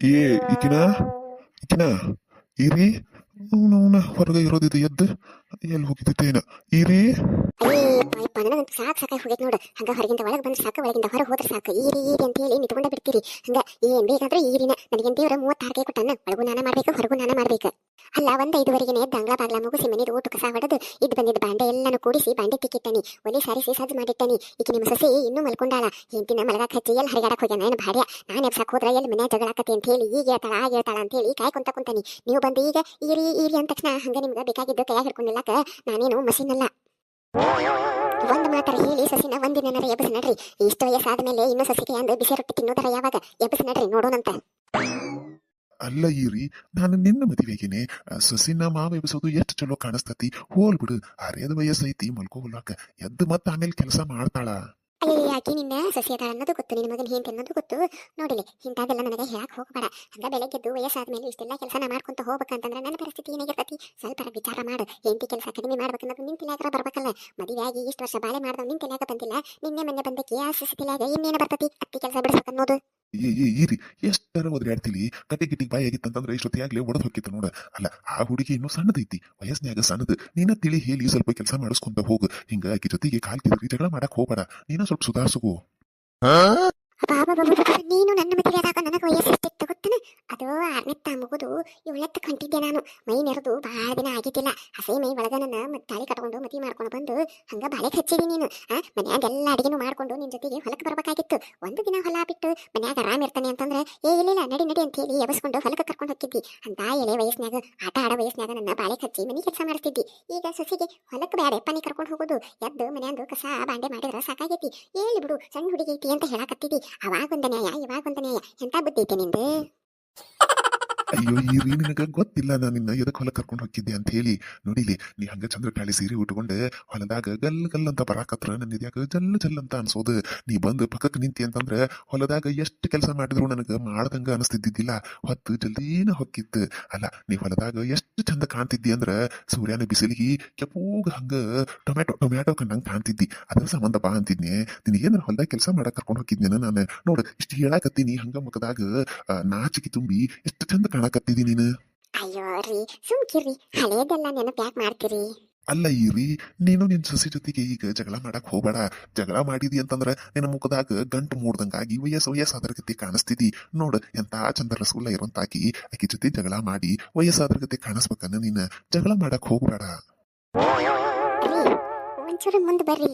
ಏ ಈಕಿನ ಈಕಿನ ಇರಿ? ಅವನ ಹೊರಗೆ ಇರೋದಿದೆ ಎದ್ದು ಎಲ್ಲಿ ಹೋಗಿದ್ದೇನ ಇರಿ? ಸಾಕು ಸಾಕಾಗಿ ಹೋಗೈತೆ ನೋಡು. ಹಂಗ ಹೊರಗಿಂದ ಒಳಗೆ ಬಂದು ಸಾಕು, ಒಳಗಿಂದ ಹೊರಗೆ ಹೋದ್ರೆ ಸಾಕು. ಈರಿ ಈರಿ ಅಂತ ಹೇಳಿ ನಿಂತ್ಕೊಂಡ ಬಿಡ್ತೀರಿ. ಹಂಗ ಏನ್ ಬೇಕಾದ್ರೂ ಈರಿನ ನನಗೆ ದೇವ್ರ ಮೂವತ್ತಾರು ಕೈ ಕೊಟ್ಟನ್ನ ಒಳಗೂ ನಾನ ಮಾಡ್ಬೇಕು, ಹೊರಗೂ ನಾನ ಮಾಡ್ಬೇಕು. ಅಲ್ಲ, ಒಂದ್ ಐದುವರೆಗೆ ಎದ್ದು ಅಂಗ್ಲ ಬಾಗ್ಲ ಮುಗಿಸಿ ಮನೆದು ಊಟ ಕಸ ಹೊಡೆದು ಇದ್ ಬಂದಿದ್ದ ಬಾಂಡೆ ಎಲ್ಲಾನು ಕೂಡಿಸಿ ಬಾಂಡೆ ತಿಕ್ಕಿಟ್ಟನಿ. ಒಲೆ ಸಾರಿಸಿ ಸಜ್ಜು ಮಾಡಿಟ್ಟನಿ. ಈಕೆ ನಿಮ್ಮ ಸೊಸೆ ಇನ್ನೂ ಮಲ್ಕೊಂಡಾಳ. ಹೆಂತಿನ ಮಲಗಾಕ್ ಹಚ್ಚಿ ಎಲ್ಲಿ ಹರಿಗಾಡಕ್ ಹೋಗ್ಯಾನ? ಏನು ಭಾಡ್ಯ ನಾನು ಎಬ್ಸಾಕ್ ಹೋದ್ರೆ ಎಲ್ಲಿ ಮನ್ಯಾಗ ಜಗಳಾಕತಿ ಅಂತ ಹೇಳಿ ಈಗ ಹೇಳ್ತಾಳ ಆಗ ಹೇಳ್ತಾಳ ಅಂತ ಹೇಳಿ ಕಾಯ್ಕೊಂತ ಕುಂತಾನಿ. ನೀವು ಬಂದು ಈಗ ಈರಿ ಈರಿ ಅಂದ ತಕ್ಷಣ ಹಂಗ ನಿಮ್ಗೆ ಬೇಕಾಗಿದ್ದು ಕೈ ಹಿಡ್ಕೊಂಡಿಲ್ಲಕ ನಾನೇನು ಮಷೀನ್ ಅಲ್ಲ. ಒಂದ್ ಮಾತರ ಹೇಳಿ ಸಸಿನ, ಒಂದಿನ ಎಬ್ಬಸ ನಡ್ರಿ. ಇಷ್ಟು ವಯಸ್ಸಾದ ಮೇಲೆ ಇನ್ನೂ ಸಸಿಗೆ ಅಂದು ಬಿಸಿ ರೊಟ್ಟಿ ತಿನ್ನೋದರ ಯಾವಾಗ? ಎಬ್ಬಸ ನಡ್ರಿ, ನೋಡೋಣಂತ. ಅಲ್ಲ ಈರಿ, ನಾನು ನಿನ್ನ ಮದುವೆಗೇನೆ ಸೊಸಿನ ಮಾವ ಎಬ್ಸೋದು ಎಷ್ಟು ಚಲೋ ಕಾಣಿಸ್ತತಿ. ಹೋಲ್ ಬಿಡು ಅರೆದ ವಯಸ್ಸೈತಿ ಮಲ್ಕೋಲಾಕ ಎದ್ದು ಮತ್ತೆ ಆಮೇಲೆ ಕೆಲಸ ಮಾಡ್ತಾಳ. ಅಯ್ಯೋ ಆಕಿ ನಿನ್ನ ಸಸಿ ಅನ್ನೋದು ಗೊತ್ತು, ನಿನ್ನ ಮಗನ ಹಿಂತ ಅನ್ನೋದು ಗೊತ್ತು. ನೋಡಿಲಿ ಇಂಥದ್ದೆಲ್ಲ ನನಗೆ ಹೇಳಕ್ ಹೋಗಬೇಡ. ಹಂಗ ಬೆಳಗ್ಗೆದ್ದು ವಯಸ್ಸಾದ ಮೇಲೆ ಇಷ್ಟೆಲ್ಲ ಕೆಲಸ ಮಾಡ್ಕೊಂತ ಹೋಗ್ಬೇಕಂತಂದ್ರೆ ನನ್ನ ಪರಿಸ್ಥಿತಿ ಏನಾಗಿರ್ತತಿ ಸ್ವಲ್ಪ ವಿಚಾರ ಮಾಡು. ಹೆಂಡತಿ ಕೆಲಸ ಕಡಿಮೆ ಮಾಡ್ಬೇಕನ್ನೋದು ನಿನ್ ತಲೆಯಾಗ ಬರ್ಬೇಕಲ್ಲ. ಮದುವೆ ಆಗಿ ಇಷ್ಟು ವರ್ಷ ಬಾಳೆ ಮಾಡ್ದವ್ ನಿನ್ ತಲೆಯಾಗ ಬಂದಿಲ್ಲ. ನಿನ್ನೆ ಮೊನ್ನೆ ಬಂದಕ್ಕೆ ಆ ಸಸಿ ತಲೆಯಾಗ ಇನ್ನೇನು ಬರ್ತತಿ? ಅತ್ತಿ ಕೆಲಸ ಬಿಡಿಸ್ಬೇಕನ್ನೋದು. ಈರಿ ಎಷ್ಟರ ಒದ್ರಾಡ್ತಿಲಿ ಕಟ್ಟಿ ಗಿಟ್ಟಿಗೆ ಬಾಯಿ ಆಗಿತ್ತಂತಂದ್ರೆ ಇಷ್ಟೊತ್ತಿಯಾಗಲೇ ಒಡೆದು ಹೋಗಿತ್ತು ನೋಡ. ಅಲ್ಲ ಆ ಹುಡುಗಿ ಇನ್ನೂ ಸಣ್ಣದೈತಿ ವಯಸ್ಸಿನಾಗ ಸಣ್ಣದು. ನೀನ ತಿಳಿ ಹೇಳಿ ಸ್ವಲ್ಪ ಕೆಲಸ ಮಾಡಿಸ್ಕೊಂತ ಹೋಗು. ಹಿಂಗ ಆಕಿ ಜೊತೆಗೆ ಕಾಲ್ ತಿರುಗಿ ಜಗಳ ಮಾಡಕ್ ಹೋಗಬೇಡ. ನೀನ ಸ್ವಲ್ಪ ಅಬ್ಬಬ್ಬಬ್ಬಬ್ಬ, ನೀನು ನನ್ನ ಮದುವೆ ಆದಾಗ ನನಗೆ ವಯಸ್ಸು ಎಷ್ಟಿತ್ತು ಗೊತ್ತನ ಅದು ಆರ್ನೆತ್ತ ಮುಗಿದು ಇವಳೆತ್ತ ಕಂಟಿದ್ದೆ ನಾನು. ಮೈ ನೆರೆದು ಭಾಳ ದಿನ ಆಗಿದ್ದಿಲ್ಲ. ಹಸಿ ಮೈ ಒಳಗ ಮತ್ತ್ ತಾಳಿ ಕಟ್ಕೊಂಡು ಮತಿ ಮಾಡ್ಕೊಂಡು ಬಂದು ಹಂಗ ಬಾಳೆ ಹಚ್ಚಿದಿ ನೀನು. ಆ ಮನ್ಯಾಗ ಎಲ್ಲ ಅಡಿಗೆನು ಮಾಡ್ಕೊಂಡು ನಿನ್ ಜೊತೆಗೆ ಹೊಲಕ್ಕೆ ಬರಬೇಕಾಗಿತ್ತು. ಒಂದು ದಿನ ಹೊಲ ಬಿಟ್ಟು ಮನ್ಯಾಗ ಆರಾಮ್ ಇರ್ತಾನೆ ಅಂತಂದ್ರೆ, ಏ, ಇಲ್ಲ ನಡಿ ನಡಿ ಅಂತ ಹೇಳಿ ಎಬಸ್ಕೊಂಡು ಹೊಲಕ್ಕೆ ಕರ್ಕೊಂಡು ಹೋಗಿದ್ದಿ ಅಂತ ಎಳೆ ವಯಸ್ಸಿನಾಗ ಆಟ ಆಡ ವಯಸ್ಸಿನಾಗ ನನ್ನ ಬಾಳೆ ಹಚ್ಚಿ ಮನೆ ಕೆಲಸ ಮಾಡ್ತಿದ್ದಿ. ಈಗ ಸೊಸೆಗೆ ಹೊಲಕ್ಕೆ ಬೇಡ ಎಪ್ಪನಿ ಕರ್ಕೊಂಡು ಹೋಗೋದು. ಎದ್ದು ಮನೆಯಂದು ಕಸ ಬಾಂಡೆ ಮಾಡಿದ್ರೆ ಸಾಕಾಗೈತಿ. ಏಳಿ ಬಿಡು, ಸಣ್ಣ ಹುಡುಗಿ ಐತಿ ಅಂತ ಹೇಳಕತ್ತಿದ್ದಿ. ಅವಾಗ ಒಂದ ನ್ಯಾಯ ಇವಾಗ ಒಂದ ನ್ಯಾಯ. ಎಂತ ಬುದ್ಧಿ ಐತೆ ನಿಂದು? ಅಯ್ಯೋ, ಈ ರೀ ನಿನಗ ಗೊತ್ತಿಲ್ಲ ನಾನು ನಿನ್ನ ಎದಕ್ ಹೊಲ ಕರ್ಕೊಂಡು ಹೋಗಿದ್ದೆ ಅಂತ ಹೇಳಿ. ನೋಡಿಲಿ ನೀ ಹಂಗ ಚಂದ್ರಕಾಳಿ ಸೀರೆ ಉಟ್ಕೊಂಡೆ, ಹೊಲದಾಗ ಗಲ್ ಗಲ್ ಅಂತ ಬರಾಕತ್ರ ನನ್ನ ಇದ್ಯಾಗ ಜಲ್ ಜಲ್ ಅಂತ ಅನ್ಸೋದು. ನೀ ಬಂದು ಪಕ್ಕಕ್ಕೆ ನಿಂತಿ ಅಂತಂದ್ರೆ ಹೊಲದಾಗ ಎಷ್ಟು ಕೆಲಸ ಮಾಡಿದ್ರು ನನಗ ಮಾಡ್ದಂಗ ಅನಿಸ್ತಿದ್ದಿದ್ದಿಲ್ಲ. ಹೊತ್ತು ಜಲ್ದಿನ ಹೊಕ್ಕಿತ್ತು. ಅಲ್ಲ, ನೀ ಹೊಲದಾಗ ಎಷ್ಟು ಚಂದ ಕಾಣ್ತಿದ್ದಿ ಅಂದ್ರ ಸೂರ್ಯನ ಬಿಸಿಲಿಗೆ ಕೆಪೂಗ ಹಂಗ ಟೊಮ್ಯಾಟೊ ಟೊಮ್ಯಾಟೊ ಕಂಡಂಗ್ ಕಾಣ್ತಿದ್ದಿ. ಅದ್ರ ಸಂಬಂಧ ಬಾ ಅಂತಿದ್ನಿ. ನಿನಗೇನಾರ ಹೊಲದಾಗ ಕೆಲಸ ಮಾಡಕ್ ಕರ್ಕೊಂಡು ಹೋಗಿದ್ನೇನ ನಾನು? ನೋಡು, ಇಷ್ಟು ಹೇಳಾಕತ್ತೀನಿ ಹಂಗ ಮುಖದಾಗ ನಾಚಿಕೆ ತುಂಬಿ ಎಷ್ಟು ಚಂದ ಕಾಣಕತ್ತಿದಿ ನೀನು? ಅಯ್ಯೋ ರೀ ಸುಮ್ಕಿರ್ರಿ ಹಳೇದೆಲ್ಲ ನೆನಪು ಯಾಕೆ ಮಾಡ್ತೀರಿ. ಅಲ್ಲ ಇರಿ ನೀನು ನಿನ್ ಸೊಸೆ ಜೊತೆಗೆ ಈಗ ಜಗಳ ಮಾಡಕ್ ಹೋಗ್ಬೇಡ. ಜಗಳ ಮಾಡಿದಿ ಅಂತಂದ್ರ ನಿನ್ನ ಮುಖದಾಗ ಗಂಟು ಮೂಡ್ದಂಗಾಗಿ ವಯಸ್ಸು ವಯಸ್ಸಾದ್ರ ಗತಿ ಕಾಣಿಸ್ತಿದಿ. ನೋಡು ಎಂತ ಚಂದ ರಸಗುಲ್ಲ ಇರೋಂತಾಕಿ ಆಕಿ ಜೊತೆ ಜಗಳ ಮಾಡಿ ವಯಸ್ಸಾದ್ರ ಗತಿ ಕಾಣಿಸ್ಬೇಕನ್ನ ನೀನ್? ಜಗಳ ಮಾಡಕ್ ಹೋಗ್ಬೇಡ. ಒಂಚೂರು ಮುಂದೆ ಬರ್ರಿ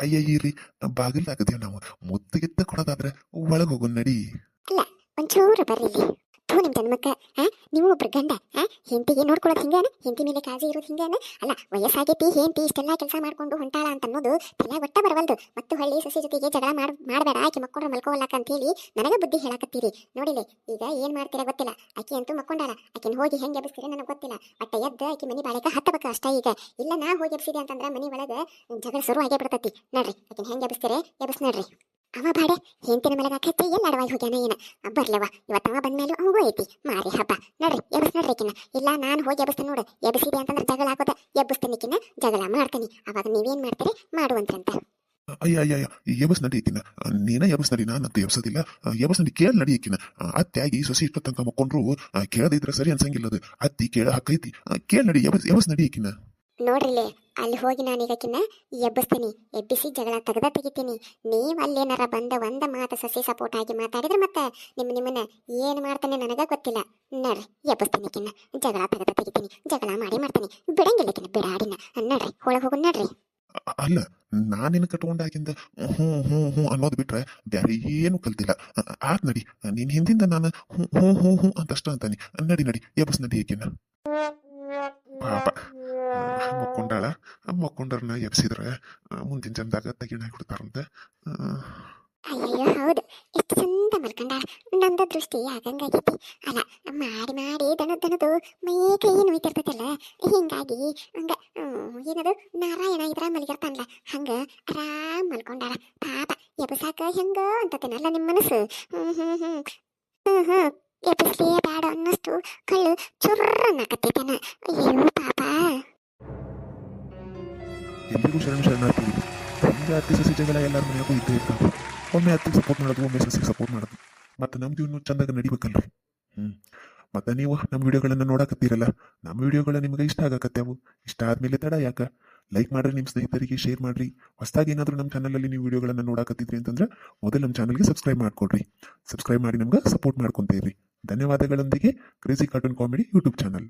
ಅಯ್ಯ ಇರಿ ಬಾಗಿಲ್ದಾಗದೇವ್ ನಾವು? ಮುತ್ತಿಗಿತ್ತ ಕೊಡೋದಾದ್ರೆ ಒಳಗೆ ಹೋಗು ನಡಿ. ಒಂಚೂರು ಬರ್ರಿ ಥೂ ನಿಮ್ ಜನ್ಮಕ್ಕ ಆ, ನೀವು ಒಬ್ರು ಗಂಡ, ಆ, ಹೆಂಡತಿಗೆ ನೋಡ್ಕೊಳ್ಳೋದು ಹಿಂಗಾನ? ಹೆಂಡತಿ ಮೇಲೆ ಕಾಳಜಿ ಇರೋದು ಹಿಂಗಾನ? ಅಲ್ಲ, ವಯಸ್ಸಾಗೈತಿ, ಹೆಂಡತಿ ಇಷ್ಟೆಲ್ಲ ಕೆಲಸ ಮಾಡ್ಕೊಂಡು ಹೊಂಟಾಳ ಅಂತ ಅನ್ನೋದು ತಲೆ ಒಟ್ಟ ಬರವಲ್ದು. ಮತ್ತು ಹಳ್ಳಿ ಸೊಸೆ ಜೊತೆಗೆ ಜಗಳ ಮಾಡ್, ಮಾಡಬೇಡ, ಆಕೆ ಮಕ್ಕೊಂಡ್ರೆ ಮಲ್ಕೋವಲ್ಲಕ ಅಂತ ಹೇಳಿ ನನಗೆ ಬುದ್ಧಿ ಹೇಳಕತ್ತೀರಿ. ನೋಡಿಲಿ, ಈಗ ಏನ್ ಮಾಡ್ತೀರಾ ಗೊತ್ತಿಲ್ಲ. ಆಕೆ ಅಂತೂ ಮಕ್ಕೊಂಡಾಳ. ಆಕೆನ ಹೋಗಿ ಹೆಂಗೆ ಎಬ್ಸ್ತೀರಿ ನನಗೆ ಗೊತ್ತಿಲ್ಲ. ಅಟ್ಟ ಎದ್ದ ಆಕೆ ಮನಿ ಬಾಳೆಕ ಹತ್ತಬೇಕು ಅಷ್ಟ ಈಗ. ಇಲ್ಲ, ನಾ ಹೋಗಿ ಎಬ್ಸಿದೆ ಅಂತಂದ್ರೆ ಮನಿ ಒಳಗೆ ಜಗಳ ಶುರು ಆಗೇ ಬಿಡ್ತತಿ ನಡ್ರಿ, ಆಕೆನ ಹೆಂಗೆ ಎಬ್ಸ್ತೀರಿ? ಎಬ್ಸ್ ನಡ್ರಿ. ಅವ ಬಾಡೆ ಹೆಂತಿನ ಮಲಗ ಕಚ್ಚಿ ಎಲ್ಲ ಅಡವಾಗಿ ಹೋಗ್ಯಾನ ಏನ ಬರ್ಲವ ಇವತ್ತು ಅವ ಬಂದ್ಮೇಲೂ ಅವಗೂ ಐತಿ. ಮಾರಿ ಹಬ್ಬ. ನಡ್ರಿ, ಎಬ್ಬಸ್ ನಡ್ರಿಕಿನ ಇಲ್ಲ, ನಾನು ಹೋಗಿ ಎಬ್ಸ್ತೇನೆ ನೋಡು. ಎಬ್ಸಿದೆ ಅಂತಂದ್ರೆ ಜಗಳ ಹಾಕೋದ ಎಬ್ಬಿಸ್ತೇನೆ ಜಗಳ ಮಾಡ್ತೇನೆ. ಅವಾಗ ನೀವೇನ್ ಮಾಡ್ತೀರಿ? ಮಾಡುವಂತ್ರಂತ ಅಯ್ಯ ಅಯ್ಯ ಅಯ್ಯ ಎಬಸ್ ನಡಿ ಈಕಿನ ನೀನ ಎಬಸ್ ನಡಿ ನಾನಂತ ಎಬ್ಸೋದಿಲ್ಲ. ಎಬಸ್ ನಡಿ, ಕೇಳ ನಡಿ ಅತ್ತೆ ಅತ್ತೆಯಾಗಿ ಸೊಸಿ ಇಷ್ಟ ತನಕ ಮಕ್ಕೊಂಡ್ರು ಕೇಳದಿದ್ರೆ ಸರಿ ಅನ್ಸಂಗಿಲ್ಲ ಅದು ಅತ್ತಿ ಕೇಳ ಹಕ್ಕೈತಿ. ಕೇಳ ನಡಿ ಎಬಸ್ ಎಬಸ್ ನಡಿ ಈಕಿನ ನೋಡ್ರಿಲೆ, ಅಲ್ಲಿ ಹೋಗಿ ನಾನೀಗಕಿನ್ನ ಎಬ್ಬಿಸ್ತೀನಿ. ಎಬ್ಬಿಸಿ ಜಗಳ ತೆಗೆದ ತೆಗಿತೀನಿ. ನೀವು ಅಲ್ಲೇನಾರ ಬಂದ ಒಂದ ಮಾತು ಸಸಿ ಸಪೋರ್ಟ್ ಆಗಿ ಮಾತಾಡಿದ್ರೆ ಮತ್ತೆ ನಿಮ್ಮ ನಿಮ್ಮನ್ನ ಏನು ಮಾಡ್ತಾನೆ ನನಗೆ ಗೊತ್ತಿಲ್ಲ. ನಡ್ರಿ, ಎಬ್ಬಿಸ್ತೀನಿ ಕಿನ್ನ ಜಗಳ ತೆಗೆದ ತೆಗಿತೀನಿ. ಜಗಳ ಮಾಡಿ ಮಾಡ್ತೀನಿ. ಬಿಡಂಗಿಲ್ಲ ಕಿನ್ನ ಬಿಡಾಡಿನ. ನಡ್ರಿ, ಒಳಗೆ ಹೋಗು, ನಡ್ರಿ. ಅಲ್ಲ ನಾನೇನು ಕಟ್ಕೊಂಡಾಗಿಂದ ಹ್ಞೂ ಹ್ಞೂ ಹ್ಞೂ ಅನ್ನೋದು ಬಿಟ್ರೆ ಬೇರೆ ಏನು ಕಲ್ತಿಲ್ಲ. ಆತ್ ನಡಿ, ನಿನ್ ಹಿಂದಿಂದ ನಾನು ಹ್ಞೂ ಹ್ಞೂ ಹ್ಞೂ ಹ್ಞೂ ಅಂತಷ್ಟ ಅಂತಾನೆ ನಡಿ ನಡಿ ಎಬಸ್ ನಡಿ ಈಕಿನ ಪಾಪ. ಮಕ್ಕೊಂಡಾಳ ಮಕ್ಕೊಂಡರ್ನ ಎಬ್ಸಿದ್ರೆ ಮುಂದಿನ ಜನದಾಗ ತೆಗಿಣ ಹಾಕಿಬಿಡ್ತಾರಂತೆ. ಅಯ್ಯೋ ಹೌದು. ಎಷ್ಟು ಚಂದ ಮಲ್ಕೊಂಡ ನಂದ ದೃಷ್ಟಿ ಆಗಂಗಾಗೈತಿ ಅಲ್ಲ, ಮಾಡಿ ಮಾಡಿ ದಣದ್ ದನದು ಮೈ ಕೈ ನೋಯ್ತಿರ್ತೈತಲ್ಲ ಹಿಂಗಾಗಿ ಹಂಗ ಏನದು, ನಾರಾಯಣ ಇದ್ರ ಮಲಗಿರ್ತಾನಲ್ಲ ಹಂಗ ಆರಾಮ್ ಮಲ್ಕೊಂಡಾಳ. ಪಾಪ, ಎಬಸಾಕ ಹೆಂಗ ಅಂತತೇನಲ್ಲ ನಿಮ್ಮ ಮನಸ್ಸು. ಹ್ಮ್ ಹ್ಮ್ ಹ್ಮ್. ಹ್ಮ್ ಹ್ಮ್. ಎಬಸ್ಲೇ ಬೇಡ ಅನ್ನಷ್ಟು ಕಳ್ಳು ಚುರ್ರ ಅನ್ನಕತ್ತೈತೇನ ಅಯ್ಯೋ, ಪಾಪ. ಎಲ್ರಿಗೂ ಶರಣ ಶರಣಾರ್ಥಿ ಹಿಂಗೆ ಅತ್ತಿ ಸಸಿ ಜಗಳ ಎಲ್ಲರ ಮನೆಯಾಗೂ ಇದ್ದೇ ಇರ್ತಾವೆ. ಒಮ್ಮೆ ಅತ್ತಿಗೆ ಸಪೋರ್ಟ್ ಮಾಡೋದು, ಒಮ್ಮೆ ಸಸಿಗೆ ಸಪೋರ್ಟ್ ಮಾಡೋದು. ಮತ್ತು ನಮ್ದು ಜೀವನ ಚಂದಾಗ ನಡಿಬೇಕಲ್ರಿ. ಹ್ಞೂ ಮತ್ತೆ ನೀವು ನಮ್ಮ ವಿಡಿಯೋಗಳನ್ನು ನೋಡಕತ್ತೀರಲ್ಲ, ನಮ್ಮ ವಿಡಿಯೋಗಳು ನಿಮಗೆ ಇಷ್ಟ ಆಗಕತ್ತೆವು ಇಷ್ಟ ಆದಮೇಲೆ ತಡ ಯಾಕ? ಲೈಕ್ ಮಾಡ್ರಿ ನಿಮ್ಮ ಸ್ನೇಹಿತರಿಗೆ ಶೇರ್ ಮಾಡ್ರಿ. ಹೊಸದಾಗಿ ಏನಾದರೂ ನಮ್ಮ ಚಾನಲಲ್ಲಿ ನೀವು ವಿಡಿಯೋಗಳನ್ನು ನೋಡಾಕತ್ತಿದ್ರಿ ಅಂತಂದ್ರೆ, ಮೊದಲು ನಮ್ಮ ಚಾನಲ್ಗೆ ಸಬ್ಸ್ಕ್ರೈಬ್ ಮಾಡ್ಕೊಡ್ರಿ. ಸಬ್ಸ್ಕ್ರೈಬ್ ಮಾಡಿ ನಮ್ಗೆ ಸಪೋರ್ಟ್ ಮಾಡ್ಕೊಂತೀವಿ ಇರ್ರಿ ಧನ್ಯವಾದಗಳೊಂದಿಗೆ crazy cartoon comedy YouTube channel